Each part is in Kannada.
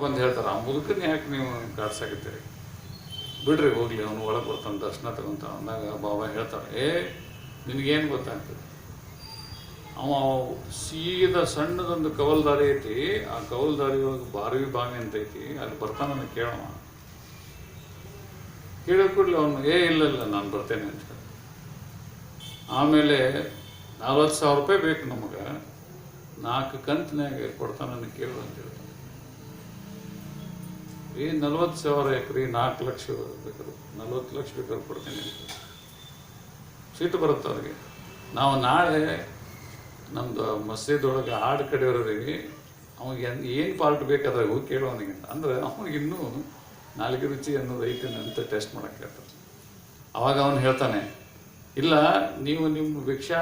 ಬಂದು ಹೇಳ್ತಾರೆ ಆ ಮುದುಕನ್ನ ಯಾಕೆ ನೀವು ಕಾಡ್ಸಾಕತ್ತೀರಿ ಬಿಡ್ರಿ, ಹೋಗ್ಲಿ, ಅವನು ಒಳಗೆ ಬರ್ತಾನೆ, ದರ್ಶನ ತಗೊಂತ ಅಂದಾಗ ಬಾಬಾ ಹೇಳ್ತಾರೆ, ಏ, ನಿನಗೇನು ಗೊತ್ತಾಗ್ತದೆ? ಅವ ಸೀದಾ ಸಣ್ಣದೊಂದು ಕವಲ್ದಾರಿ ಐತಿ, ಆ ಕವಲ್ದಾರಿ ಒಳಗೆ ಬಾರವಿ ಬಾವಿ ಅಂತ ಐತಿ, ಅಲ್ಲಿ ಬರ್ತಾನ ಕೇಳವ. ಕೇಳೋ ಕೂಡಲೇ ಅವನು, ಏ, ಇಲ್ಲ ಇಲ್ಲ, ನಾನು ಬರ್ತೇನೆ ಅಂತ ಹೇಳಿ. ಆಮೇಲೆ ನಲ್ವತ್ತು ಸಾವಿರ ರೂಪಾಯಿ ಬೇಕು ನಮಗೆ, ನಾಲ್ಕು ಕಂತಿನಾಗ ಕೊಡ್ತಾನೆ ಕೇಳು ಅಂತ ಹೇಳ್ತಾನೆ. ಈ ನಲ್ವತ್ತು ಸಾವಿರ ಎಕರೆ ನಾಲ್ಕು ಲಕ್ಷ ಬೇಕಾದ್ರೆ, ನಲ್ವತ್ತು ಲಕ್ಷ ಬೇಕಾದ್ರು ಕೊಡ್ತೀನಿ. ಅಂತ ಸಿಟ್ಟು ಬರುತ್ತೆ ಅವ್ರಿಗೆ? ನಾವು ನಾಳೆ ನಮ್ದು ಮಸೀದೊಳಗೆ ಹಾಡು ಕಡೆಯವರಿಗೆ ಅವ್ನಿಗೆ ಏನು ಪಾರ್ಟ್ ಬೇಕಾದ್ರೆ ಹೋಗಿ ಅಂದ್ರೆ ಅವ್ನಿಗೆ ಇನ್ನೂ ನಾಲ್ಕು ರುಚಿ ಅನ್ನೋದು ಐತೆ ಅಂತ ಟೆಸ್ಟ್ ಮಾಡೋಕ್ಕೆ ಹೇಳ್ತಾರೆ. ಅವಾಗ ಅವನು ಹೇಳ್ತಾನೆ, ಇಲ್ಲ, ನೀವು ನಿಮ್ಮ ಭಿಕ್ಷಾ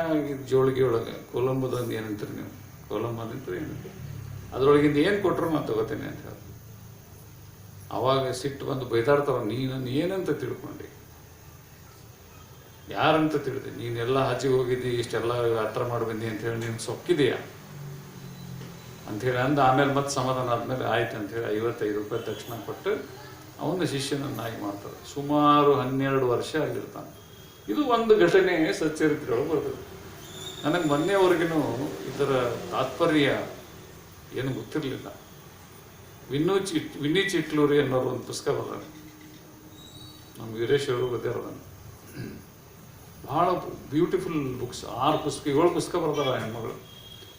ಜೋಳಿಗೆ ಒಳಗೆ ಕೊಲಂಬೋದೊಂದು ಏನಂತೀರಿ ನೀವು? ಕೊಲಂಬ ಏನಂತೀರಿ? ಅದರೊಳಗಿಂದ ಏನು ಕೊಟ್ಟರು ನಾನು ತಗೋತೀನಿ ಅಂತ ಹೇಳ್ತಾರೆ ಅವಾಗ ಸಿಟ್ಟು ಬಂದು ಬೈದಾಡ್ತಾವ ನೀನು ಏನಂತ ತಿಳ್ಕೊಂಡೆ. ಯಾರಂತ ತಿಳಿದೆ? ನೀನೆಲ್ಲ ಹಚ್ಚಿ ಹೋಗಿದ್ದಿ, ಇಷ್ಟೆಲ್ಲ ಹತ್ರ ಮಾಡಿ ಬಂದಿ ಅಂತ ಹೇಳಿ ನೀನು ಸೊಕ್ಕಿದೆಯಾ? ಅಂಥೇಳಿ ಅಂದ, ಆಮೇಲೆ ಮತ್ತೆ ಸಮಾಧಾನ ಆದ್ಮೇಲೆ ಆಯ್ತು ಅಂತೇಳಿ ಐವತ್ತೈದು ರೂಪಾಯಿ ತಕ್ಷಣ ಕೊಟ್ಟು ಅವನ ಶಿಷ್ಯನನ್ನಾಗಿ ಮಾಡ್ತಾರೆ ಸುಮಾರು ಹನ್ನೆರಡು ವರ್ಷ ಆಗಿರ್ತಾನೆ. ಇದು ಒಂದು ಘಟನೆ ಸಚ್ಚರಿತ್ರೆಯೊಳಗೆ ಬರ್ತದೆ. ನನಗೆ ಮೊನ್ನೆವರೆಗೂ ಇದರ ತಾತ್ಪರ್ಯ ಏನು ಗೊತ್ತಿರಲಿಲ್ಲ. ವಿನ್ನು ಚಿಟ್, ವಿನ್ನಿ ಚಿಟ್ಲೂರಿ ಅನ್ನೋರು ಒಂದು ಪುಸ್ತಕ ಬರ್ತಾರೆ ನಮ್ಮ ವೀರೇಶ್ ಅವರು ಗೊತ್ತಿರೋದನ್ನು ಭಾಳ ಬ್ಯೂಟಿಫುಲ್ ಬುಕ್ಸ್ ಆರು ಪುಸ್ತಕ, ಏಳು ಪುಸ್ತಕ ಬರ್ತಾರ ಹೆಣ್ಮಗಳು.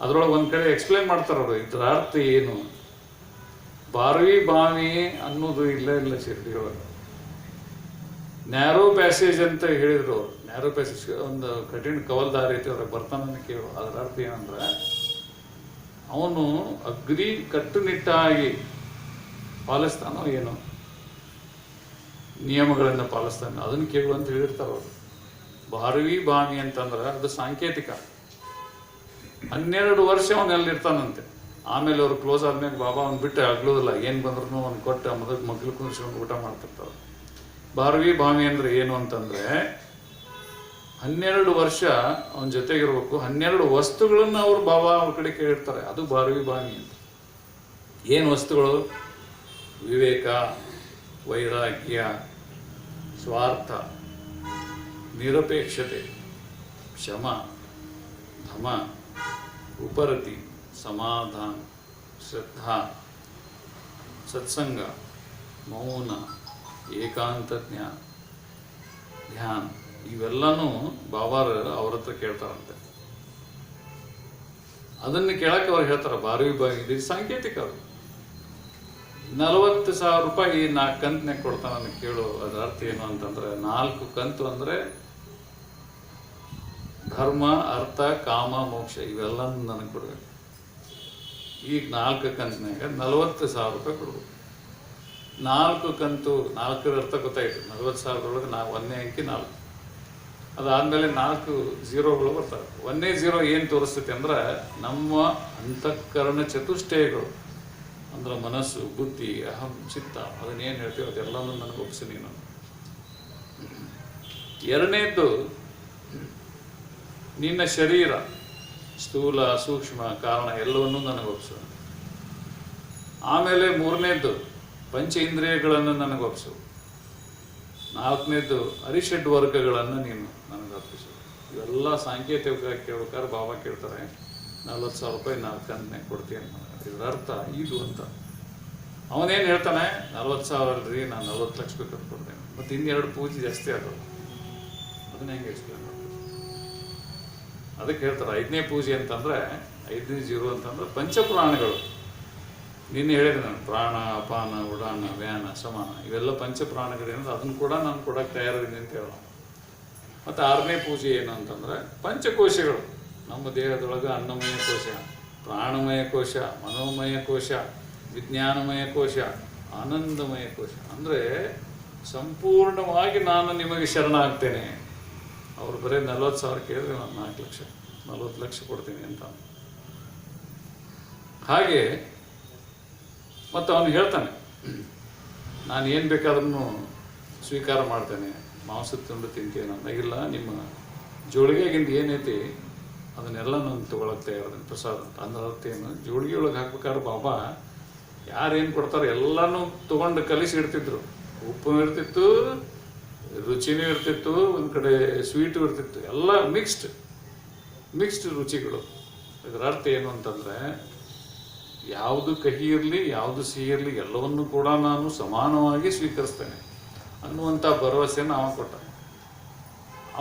ಅದರೊಳಗೆ ಒಂದು ಕಡೆ ಎಕ್ಸ್ಪ್ಲೇನ್ ಮಾಡ್ತಾರೆ ಅವರು ಇದ್ರ ಅರ್ಥ ಏನು? ಬಾರ್ವಿ ಬಾವಿ ಅನ್ನೋದು ಇಲ್ಲ ಇಲ್ಲ ಶಿರ್ಡಿಯೊಳಗೆ. ನ್ಯಾರೋ ಪ್ಯಾಸೇಜ್ ಅಂತ ಹೇಳಿದ್ರು ಅವರು. ನ್ಯಾರೋ ಪ್ಯಾಸೇಜ್ ಒಂದು ಕಠಿಣ ಕವಲ್ದಾರಿ ಐತಿ ಅವ್ರಿಗೆ ಬರ್ತಾನೆ ಕೇಳು. ಅದರ ಅರ್ಥ ಏನಂದ್ರೆ, ಅವನು ಅಗ್ರಿ ಕಟ್ಟುನಿಟ್ಟಾಗಿ ಪಾಲಿಸ್ತಾನೋ ಏನೋ? ನಿಯಮಗಳನ್ನು ಪಾಲಿಸ್ತಾನೆ. ಅದನ್ನು ಕೇಳು ಅಂತ ಹೇಳಿರ್ತಾರೆ ಅವರು. ಬಾರವಿ ಬಾಮಿ ಅಂತಂದ್ರೆ ಅದು ಸಾಂಕೇತಿಕ. ಹನ್ನೆರಡು ವರ್ಷ ಅವನು ಎಲ್ಲಿರ್ತಾನಂತೆ ಆಮೇಲೆ ಅವ್ರು ಕ್ಲೋಸ್ ಆದ್ಮೇಲೆ ಬಾಬಾ ಅವ್ನು ಬಿಟ್ಟು ಆಗ್ಲೋದಿಲ್ಲ ಏನು ಬಂದ್ರು ಅವ್ನು ಕೊಟ್ಟು ಮೊದಲು ಮಗ್ಳು ಕುಂದಿಸ್ಕೊಂಡು ಊಟ ಮಾಡ್ತಿರ್ತಾರೆ. ಬಾರವಿ ಬಾವಿ ಅಂದ್ರೆ ಏನು ಅಂತಂದ್ರೆ, ಹನ್ನೆರಡು ವರ್ಷ ಅವನ ಜೊತೆಗಿರ್ಬೇಕು. ಹನ್ನೆರಡು ವಸ್ತುಗಳನ್ನು ಅವ್ರು ಬಾಬಾ ಅವ್ರ ಕಡೆ ಕೇಳಿರ್ತಾರೆ. ಅದು ಬಾರವಿ ಬಾವಿ ಅಂತ. ಏನು ವಸ್ತುಗಳು? ವಿವೇಕ, ವೈರಾಗ್ಯ, ಸ್ವಾರ್ಥ, ನಿರಪೇಕ್ಷತೆ, ಶಮ, ಧಮ, ಉಪರತಿ, ಸಮಾಧಾನ, ಶ್ರದ್ಧಾ, ಸತ್ಸಂಗ, ಮೌನ ಏಕಾಂತ ಜ್ಞಾನ ಧ್ಯಾನ ಇವೆಲ್ಲನೂ ಬಾಬಾರ ಅವ್ರ ಹತ್ರ ಕೇಳ್ತಾರಂತೆ. ಅದನ್ನು ಕೇಳಕ್ಕೆ ಅವ್ರು ಹೇಳ್ತಾರೆ ಬಾರಿ ಇದು ಸಾಂಕೇತಿಕ ಅದು. ನಲವತ್ತು ಸಾವಿರ ರೂಪಾಯಿ ನಾಲ್ಕು ಕಂತಿನಾಗ ಕೊಡ್ತಾನ ಕೇಳು. ಅದರ ಅರ್ಥ ಏನು ಅಂತಂದ್ರೆ ನಾಲ್ಕು ಕಂತು ಅಂದ್ರೆ ಧರ್ಮ, ಅರ್ಥ, ಕಾಮ, ಮೋಕ್ಷ ಇವೆಲ್ಲ ನನಗೆ ಕೊಡಬೇಕು. ಈಗ ನಾಲ್ಕು ಕಂತಿನಾಗ ನಲವತ್ತು ಸಾವಿರ ರೂಪಾಯಿ ಕೊಡ್ಬೇಕು. ನಾಲ್ಕು ಕಂತು, ನಾಲ್ಕರ ಅರ್ಥ ಗೊತ್ತಾಯ್ತು. ನಲವತ್ತು ಸಾವಿರದೊಳಗೆ ನಾ ಒಂದನೇ ಅಂಕಿ ನಾಲ್ಕು. ಅದಾದಮೇಲೆ ನಾಲ್ಕು ಝೀರೋಗಳು ಬರ್ತವೆ. ಒಂದೇ ಝೀರೋ ಏನು ತೋರಿಸ್ತೈತೆ ಅಂದ್ರೆ ನಮ್ಮ ಅಂತಃಕರಣ ಚತುಷ್ಟಯಗಳು. ಅಂದ್ರೆ ಮನಸ್ಸು, ಬುದ್ಧಿ, ಅಹಂ, ಚಿತ್ತ, ಅದನ್ನೇನು ಹೇಳ್ತೀವಿ ಅದೆಲ್ಲನೂ ನನಗೆ ಒಪ್ಪಿಸಿ ನೀನು. ಎರಡನೇದ್ದು, ನಿನ್ನ ಶರೀರ, ಸ್ಥೂಲ, ಸೂಕ್ಷ್ಮ, ಕಾರಣ ಎಲ್ಲವನ್ನೂ ನನಗೆ ಒಪ್ಪಿಸು. ಆಮೇಲೆ ಮೂರನೇದ್ದು, ಪಂಚ ಇಂದ್ರಿಯಗಳನ್ನು ನನಗೆ ಒಪ್ಪಿಸು. ನಾಲ್ಕನೇದ್ದು, ಅರಿಷಡ್ ವರ್ಗಗಳನ್ನು ನೀನು ನನಗೆ ಅರ್ಪಿಸು ಇವೆಲ್ಲ ಸಾಂಕೇತಿಕ ಕೇಳ್ಬೇಕಾದ್ರೆ ಬಾಬಾ ಕೇಳ್ತಾರೆ. ನಲ್ವತ್ತು ಸಾವಿರ ರೂಪಾಯಿ ಕಂತನೆ ಕೊಡ್ತೀನಿ ಇದರ ಅರ್ಥ ಇದು ಅಂತ. ಅವನೇನು ಹೇಳ್ತಾನೆ, ನಲ್ವತ್ತು ಸಾವಿರ ರೀ ನಾನು ನಲ್ವತ್ತು ಲಕ್ಷ ಬೇಕಾದ್ರೆ ಕೊಡ್ತೇನೆ. ಮತ್ತು ಇನ್ನೆರಡು ಪೂಜೆ ಜಾಸ್ತಿ ಆಗೋದು. ಅದನ್ನ ಹೆಂಗೆ ಎಕ್ಸ್ಪ್ಲೇನ್ ಮಾಡ್ತೀವಿ ಅದಕ್ಕೆ ಹೇಳ್ತಾರೆ, ಐದನೇ ಪೂಜೆ ಅಂತಂದ್ರೆ, ಐದನೇ ಜೀರೋ ಅಂತಂದ್ರೆ ಪಂಚಪ್ರಾಣಗಳು. ನಿನ್ನೆ ಹೇಳಿದೆ ನಾನು, ಪ್ರಾಣ, ಅಪಾನ ಉಡಾಣ ವ್ಯಾನ, ಸಮಾನ, ಇವೆಲ್ಲ ಪಂಚಪ್ರಾಣಗಳೇನಂದ್ರೆ ಅದನ್ನು ಕೂಡ ನಾನು ಕೊಡೋಕ್ಕೆ ತಯಾರಿದ್ದೀನಿ ಅಂತ ಹೇಳೋಣ. ಮತ್ತು ಆರನೇ ಪೂಜೆ ಏನು ಅಂತಂದ್ರೆ, ಪಂಚಕೋಶಗಳು. ನಮ್ಮ ದೇಹದೊಳಗೆ ಅನ್ನಮಯ ಕೋಶ, ಪ್ರಾಣಮಯ ಕೋಶ, ಮನೋಮಯ ಕೋಶ, ವಿಜ್ಞಾನಮಯ ಕೋಶ, ಆನಂದಮಯ ಕೋಶ. ಅಂದರೆ ಸಂಪೂರ್ಣವಾಗಿ ನಾನು ನಿಮಗೆ ಶರಣಾಗ್ತೇನೆ ಅವರು ಬರೀ ನಲ್ವತ್ತು ಸಾವಿರ ಕೇಳಿದ್ರೆ ನಾನು ನಾಲ್ಕು ಲಕ್ಷ, ನಲ್ವತ್ತು ಲಕ್ಷ ಕೊಡ್ತೀನಿ ಅಂತ. ಹಾಗೆ ಮತ್ತು ಅವನು ಹೇಳ್ತಾನೆ, ನಾನು ಏನು ಬೇಕಾದ್ರೂ ಸ್ವೀಕಾರ ಮಾಡ್ತೇನೆ. ಮಾಂಸ ತಿಂದು ತಿಂತೀನಿ ಅಂದಾಗಿಲ್ಲ ನಿಮ್ಮ ಜೋಳಿಗೆಗಿಂದ ಏನೈತಿ ಅದನ್ನೆಲ್ಲ ನಾನು ತೊಗೊಳಕ್ಕೆ ಅದನ್ನು ಪ್ರಸಾದ ಅಂತ ಅಂದ್ರೆ ಅರ್ಥ ಏನು. ಜೋಳಿಗೆ ಒಳಗೆ ಹಾಕ್ಬೇಕಾದ್ರೆ ಬಾಬಾ, ಯಾರೇನು ಕೊಡ್ತಾರೆ ಎಲ್ಲನೂ ತಗೊಂಡು ಕಲಿಸಿ ಇಡ್ತಿದ್ರು. ಉಪ್ಪು ಇರ್ತಿತ್ತು, ರುಚಿನೂ ಇರ್ತಿತ್ತು, ಒಂದು ಕಡೆ ಸ್ವೀಟು ಇರ್ತಿತ್ತು, ಎಲ್ಲ ಮಿಕ್ಸ್ಡ್ ಮಿಕ್ಸ್ಡ್ ರುಚಿಗಳು. ಇದರ ಅರ್ಥ ಏನು ಅಂತಂದರೆ, ಯಾವುದು ಕಹಿ ಇರಲಿ, ಯಾವುದು ಸಿಹಿ ಇರಲಿ, ಎಲ್ಲವನ್ನು ಕೂಡ ನಾನು ಸಮಾನವಾಗಿ ಸ್ವೀಕರಿಸ್ತೇನೆ ಅನ್ನುವಂಥ ಭರವಸೆಯನ್ನು ಅವನು ಕೊಟ್ಟ.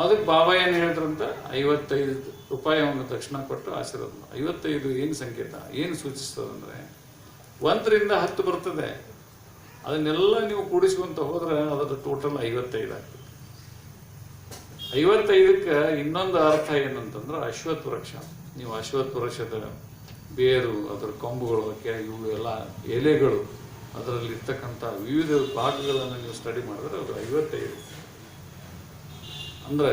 ಅದಕ್ಕೆ ಬಾಬಾ ಏನು ಹೇಳಿದ್ರಂತ, ಐವತ್ತೈದು ರೂಪಾಯಿ ಅವನು ತಕ್ಷಣ ಕೊಟ್ಟು ಆಶೀರ್ವಾದ ಮಾಡಿ. ಐವತ್ತೈದು ಏನು ಸಂಕೇತ? ಏನು ಸೂಚಿಸ್ತದಂದರೆ, ಒಂದರಿಂದ ಹತ್ತು ಬರ್ತದೆ. ಅದನ್ನೆಲ್ಲ ನೀವು ಕೂಡಿಸ್ಕೊಂತ ಹೋದ್ರೆ ಅದರ ಟೋಟಲ್ ಐವತ್ತೈದು ಆಗ್ತದೆ. ಐವತ್ತೈದಕ್ಕೆ ಇನ್ನೊಂದು ಅರ್ಥ ಏನಂತಂದ್ರೆ ಅಶ್ವತ್ಥ ವೃಕ್ಷ ನೀವು ಅಶ್ವತ್ಥ ವೃಕ್ಷದ ಬೇರು, ಅದರ ಕೊಂಬುಗಳು ಇವು ಎಲ್ಲ ಎಲೆಗಳು, ಅದರಲ್ಲಿರ್ತಕ್ಕಂಥ ವಿವಿಧ ಭಾಗಗಳನ್ನು ನೀವು ಸ್ಟಡಿ ಮಾಡಿದ್ರೆ ಅದು ಐವತ್ತೈದು. ಅಂದರೆ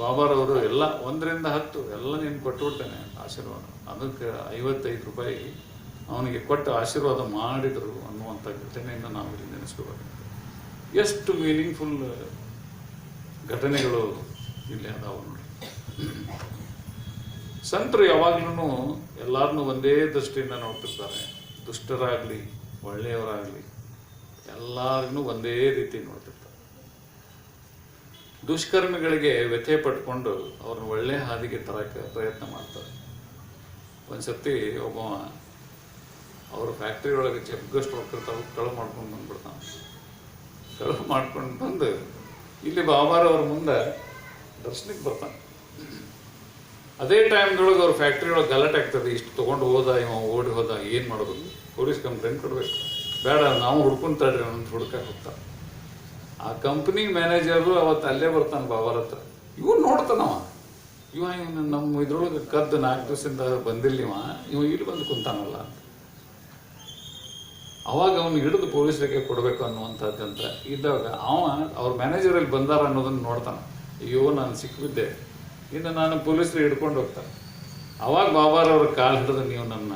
ಬಾಬಾರವರು ಎಲ್ಲ ಒಂದರಿಂದ ಹತ್ತು ಎಲ್ಲ ನೀನು ಕೊಟ್ಟುಬಿಡ್ತೇನೆ ಆಶೀರ್ವಾದ. ಅದಕ್ಕೆ ಐವತ್ತೈದು ರೂಪಾಯಿ ಅವನಿಗೆ ಕೊಟ್ಟು ಆಶೀರ್ವಾದ ಮಾಡಿದರು ಅನ್ನುವಂಥ ಘಟನೆಯನ್ನು ನಾವು ಇಲ್ಲಿ ನೆನೆಸ್ಕೋಬೇಕು. ಎಷ್ಟು ಮೀನಿಂಗ್ಫುಲ್ ಘಟನೆಗಳು ಇಲ್ಲಿ ಅದಾವ ನೋಡಿ. ಸಂತರು ಯಾವಾಗ್ಲೂ ಎಲ್ಲರನ್ನೂ ಒಂದೇ ದೃಷ್ಟಿಯಿಂದ ನೋಡ್ತಿರ್ತಾರೆ. ದುಷ್ಟರಾಗಲಿ, ಒಳ್ಳೆಯವರಾಗಲಿ ಎಲ್ಲರನ್ನೂ ಒಂದೇ ರೀತಿ ನೋಡ್ತಿರ್ತಾರೆ. ದುಷ್ಕರ್ಮಿಗಳಿಗೆ ವ್ಯಥೆ ಪಟ್ಕೊಂಡು ಅವ್ರನ್ನ ಒಳ್ಳೆ ಹಾದಿಗೆ ತರಕ್ಕೆ ಪ್ರಯತ್ನ ಮಾಡ್ತಾರೆ. ಒಂದ್ಸತಿ ಒಬ್ಬ ಅವ್ರ ಫ್ಯಾಕ್ಟ್ರಿ ಒಳಗೆ ಜಗ್ಗಷ್ಟು ಹೋಗ್ತಿರ್ತಾವೆ ಕಳು ಮಾಡ್ಕೊಂಡು ಬಂದ್ಬಿಡ್ತಾನೆ. ಕಳು ಮಾಡ್ಕೊಂಡು ಬಂದು ಇಲ್ಲಿ ಬಾಬಾರವ್ರ ಮುಂದೆ ದರ್ಶನಕ್ಕೆ ಬರ್ತಾನೆ. ಅದೇ ಟೈಮ್ದೊಳಗೆ ಅವ್ರ ಫ್ಯಾಕ್ಟ್ರಿ ಒಳಗೆ ಗಲಾಟೆ ಆಗ್ತದೆ, ಇಷ್ಟು ತೊಗೊಂಡು ಹೋದ, ಇವ ಓಡಿ ಹೋದ, ಏನು ಮಾಡೋದು? ಪೊಲೀಸ್ ಕಂಪ್ಲೇಂಟ್ ಕೊಡಬೇಕು. ಬೇಡ, ನಾವು ಹುಡ್ಕೊಂತಾಡ್ರಿ ಅಂತ ಹುಡ್ಕಕ್ಕೆ ಹೋಗ್ತಾರೆ ಆ ಕಂಪ್ನಿ ಮ್ಯಾನೇಜರು ಅವತ್ತು ಅಲ್ಲೇ ಬರ್ತಾನೆ ಬಾಬಾರ ಹತ್ರ. ಇವ್ ನೋಡ್ತಾನವ ಇವ ನಮ್ಮ ಇದ್ರೊಳಗೆ ಕದ್ದು ನಾಲ್ಕು ದಿವಸದಿಂದ ಬಂದಿಲ್ಲ ಇವ. ಇಲ್ಲಿ ಬಂದು ಕುಂತಾನಲ್ಲ. ಅವಾಗ ಅವನು ಹಿಡಿದು ಪೊಲೀಸರಿಗೆ ಕೊಡಬೇಕು ಅನ್ನುವಂಥದ್ದಂತ ಇದ್ದಾಗ ಅವ ಅವ್ರ ಮ್ಯಾನೇಜರ್ ಅಲ್ಲಿ ಬಂದಾರ ಅನ್ನೋದನ್ನು ನೋಡ್ತಾನೆ. ಅಯ್ಯೋ, ನಾನು ಸಿಕ್ಕಿದ್ದೆ ಇನ್ನು ನಾನು ಪೊಲೀಸರು ಹಿಡ್ಕೊಂಡು ಹೋಗ್ತಾನೆ. ಅವಾಗ ಬಾಬಾರವ್ರ ಕಾಲು ಹಿಡಿದು ನೀವು ನನ್ನ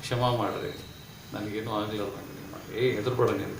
ಕ್ಷಮಾ ಮಾಡ್ರಿ. ನನಗೇನು ಆಗಲಿಲ್ಲ. ಏ, ಹೆದರ್ಬೇಡ ನೀನು